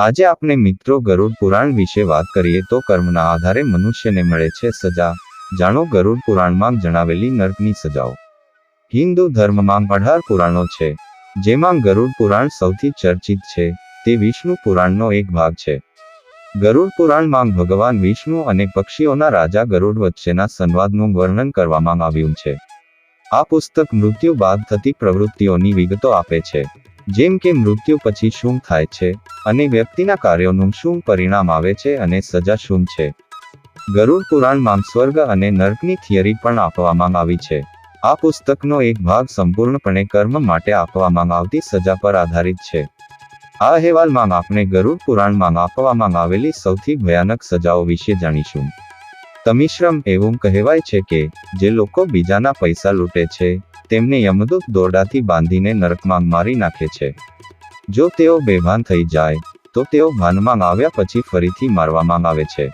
આજે આપણે મિત્રો ગરુડ પુરાણ વિશે વાત કરીએ તો કર્મના આધારે મનુષ્યને મળે છે સજા. જાણો ગરુડ પુરાણમાં જણાવેલી નર્કની સજાઓ. હિન્દુ ધર્મમાં અઢાર પુરાણો છે, જેમાં ગરુડ પુરાણ સૌથી ચર્ચિત છે, તે વિષ્ણુ પુરાણનો એક ભાગ છે. ગરુડ પુરાણમાં ભગવાન વિષ્ણુ અને પક્ષીઓના રાજા ગરુડ વચ્ચેના સંવાદનું વર્ણન કરવામાં આવ્યું છે. આ પુસ્તક મૃત્યુ બાદ થતી પ્રવૃત્તિઓની વિગતો આપે છે. જેમ કે મૃત્યુ પછી શું થાય છે અને વ્યક્તિના કાર્યોનું શું પરિણામ આવે છે અને સજા શું છે. ગરુડ પુરાણમાં સ્વર્ગ અને નર્કની થિયરી પણ આપવામાં આવી છે. આ પુસ્તકનો એક ભાગ સંપૂર્ણપણે કર્મ માટે આપવામાં આવતી સજા પર આધારિત છે. આ અહેવાલમાં આપણે ગરુડ પુરાણમાં આપવામાં આવેલી સૌથી ભયાનક સજાઓ વિશે જાણીશું. તમિશ્રમ એવું કહેવાય છે કે, જે લોકો બીજાના પૈસા લૂંટે છે તેમને યમદૂત દોરડાથી બાંધીને નરકમાં મારી નાખે છે. જો તેઓ બેભાન થઈ જાય, તો તેઓ ભાનમાં આવ્યા પછી ફરીથી મારવામાં આવે છે.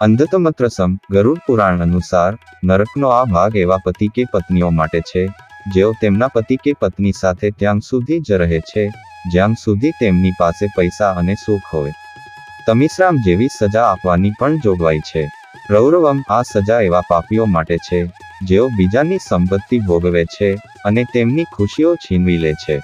અંધતમત્રસમ ગરુડ પુરાણ અનુસાર, નરકનો આ ભાગ એવા પતિ કે પત્નીઓ માટે છે, જેઓ તેમના પતિ કે પત્ની સાથે ત્યાં સુધી જ રહે છે, જ્યાં સુધી તેમની પાસે પૈસા અને સુખ હોય. તમિશ્રામ જેવી સજા આપવાની પણ જોગવાઈ છે. રૌરવમ આ સજા એવા પાપીઓ માટે છે જેઓ બીજાની સંપત્તિ ભોગવે છે અને તેમની ખુશીઓ છીનવી લે છે.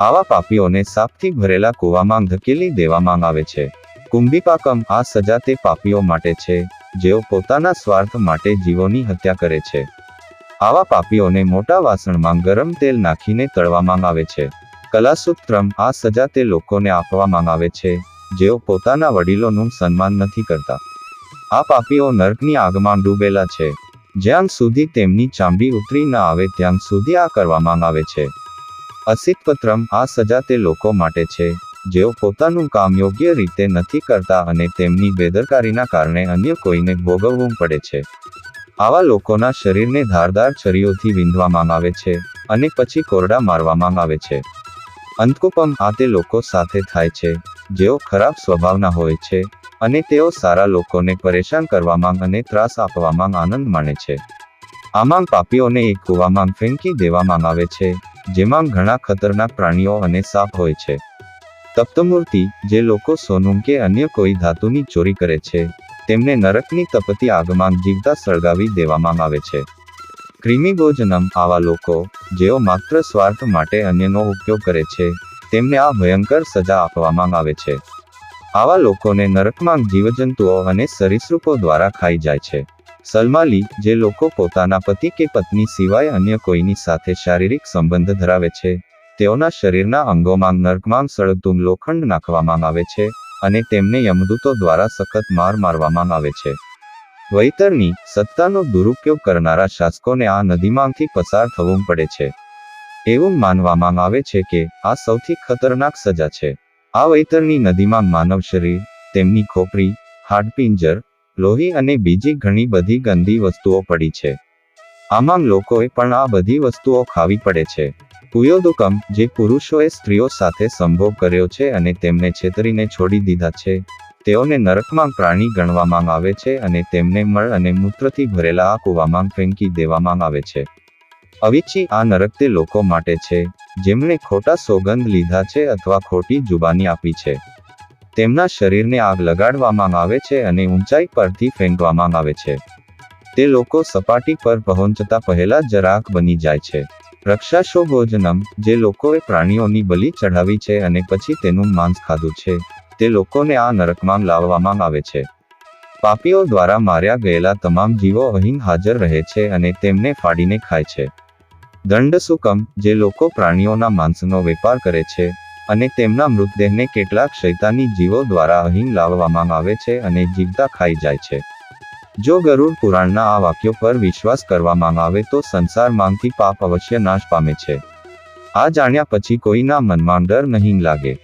આવા પાપીઓને સાપથી ભરેલા કૂવામાં ધકેલી દેવામાં આવે છે. કુંભીપાકમ આ સજા તે પાપીઓ માટે છે, જેઓ પોતાના સ્વાર્થ માટે જીવોની હત્યા કરે છે. આવા પાપીઓને મોટા વાસણમાં ગરમ તેલ નાખીને તળવામાં આવે છે. કલાસૂત્રમ આ સજા તે લોકોને આપવામાં આવે છે, જેઓ પોતાના વડીલોનું સન્માન નથી કરતા. આ પાપીઓ નર્કની આગમાં ડૂબેલા છે. જ્યાં સુધી તેમની ચામડી ઉતરી ન આવે ત્યાં સુધી આ કરવામાં આવે છે. અસિતપત્રમ આ સજા તે લોકો માટે છે, જેઓ પોતાનું કામ યોગ્ય રીતે નથી કરતા અને તેમની બેદરકારીના કારણે અન્ય કોઈને ભોગવવું પડે છે. આવા લોકોના શરીરને ધારદાર છરીઓથી વિંધવામાં આવે છે અને પછી કોરડા મારવામાં આવે છે. અંતકુપમ આ તે લોકો સાથે થાય છે, જેઓ ખરાબ સ્વભાવના હોય છે અને તેઓ સારા લોકોને પરેશાન કરવામાં અને ત્રાસ આપવામાં આનંદ માણે છે. આમાં પાપીઓને એક કૂવામાં ફેંકી દેવામાં આવે છે, જેમાં ઘણા ખતરનાક પ્રાણીઓ અને સાપ હોય છે. તપ્તમૂર્તિ, જે લોકો સોનું કે અન્ય કોઈ ધાતુની ચોરી કરે છે, તેમને નરકની તપતી આગમાં જીવતા સળગાવી દેવામાં આવે છે. ક્રિમિભોજનમ આવા લોકો, જેઓ માત્ર સ્વાર્થ માટે અન્યનો ઉપયોગ કરે છે, તેમને આ ભયંકર સજા આપવામાં આવે છે. આવા લોકોને નરકમાં જીવજંતુઓ અને સરીસૃપો દ્વારા ખાઈ જાય છે. સલમાલી, જે લોકો પોતાના પતિ કે પત્ની સિવાય અન્ય કોઈની સાથે શારીરિક સંબંધ ધરાવે છે, તેઓના શરીરના અંગોમાં નરકમાં સળગતું લોખંડ નાખવામાં આવે છે અને તેમને યમદૂતો દ્વારા સખત માર મારવામાં આવે છે. વૈતરની સત્તાનો દુરુપયોગ કરનારા શાસકોને આ નદીમાંથી પસાર થવું પડે છે. એવું માનવામાં આવે છે કે આ સૌથી ખતરનાક સજા છે. આ વૈતરની નદીમાં માનવ શરીર, તેમની ખોપરી, હાડપિંજર, લોહી અને બીજી ઘણી બધી ગંદી વસ્તુઓ પડી છે. આમાં લોકોએ પણ આ બધી વસ્તુઓ ખાવી પડે છે. કુયોદુકમ, જે પુરુષોએ સ્ત્રીઓ સાથે સંભોગ કર્યો છે અને તેમને છેતરીને છોડી દીધા છે, તેઓને નરકમાં પ્રાણી ગણવામાં આવે છે અને તેમને મળ અને મૂત્રથી ભરેલા આ કૂવામાં ફેંકી દેવામાં આવે છે. અવિચી આ નરક તે લોકો માટે છે, જેમણે ખોટા સોગંદ લીધા છે અથવા ખોટી જુબાની આપી છે. તેમના શરીરને આગ લગાડવામાં આવે છે અને ઊંચાઈ પરથી ફેંકવામાં આવે છે. તે લોકો સપાટી પર પહોંચતા પહેલા જ રાખ બની જાય છે. રક્ષાશો ભોજનમ જે લોકોએ પ્રાણીઓની બલિ ચઢાવી છે અને પછી તેનું માંસ ખાધું છે, તે લોકોને આ નરકમાં લાવવામાં આવે છે. પાપીઓ દ્વારા માર્યા ગયેલા તમામ જીવો અહીં હાજર રહે છે અને તેમને ફાડીને ખાય છે. દંડસુકમ જે લોકો પ્રાણીઓના માંસનો વેપાર કરે છે, અને તેમના મૃતદેહને કેટલાક શૈતાની જીવો દ્વારા અહીં લાવવામાં આવે છે અને જીવતા ખાઈ જાય છે. જો ગરુડ પુરાણના આ વાક્યો પર વિશ્વાસ કરવામાં આવે તો સંસાર માંગથી પાપ અવશ્ય નાશ પામે છે. આ જાણ્યા પછી કોઈના મનમાં ડર નહીં લાગે.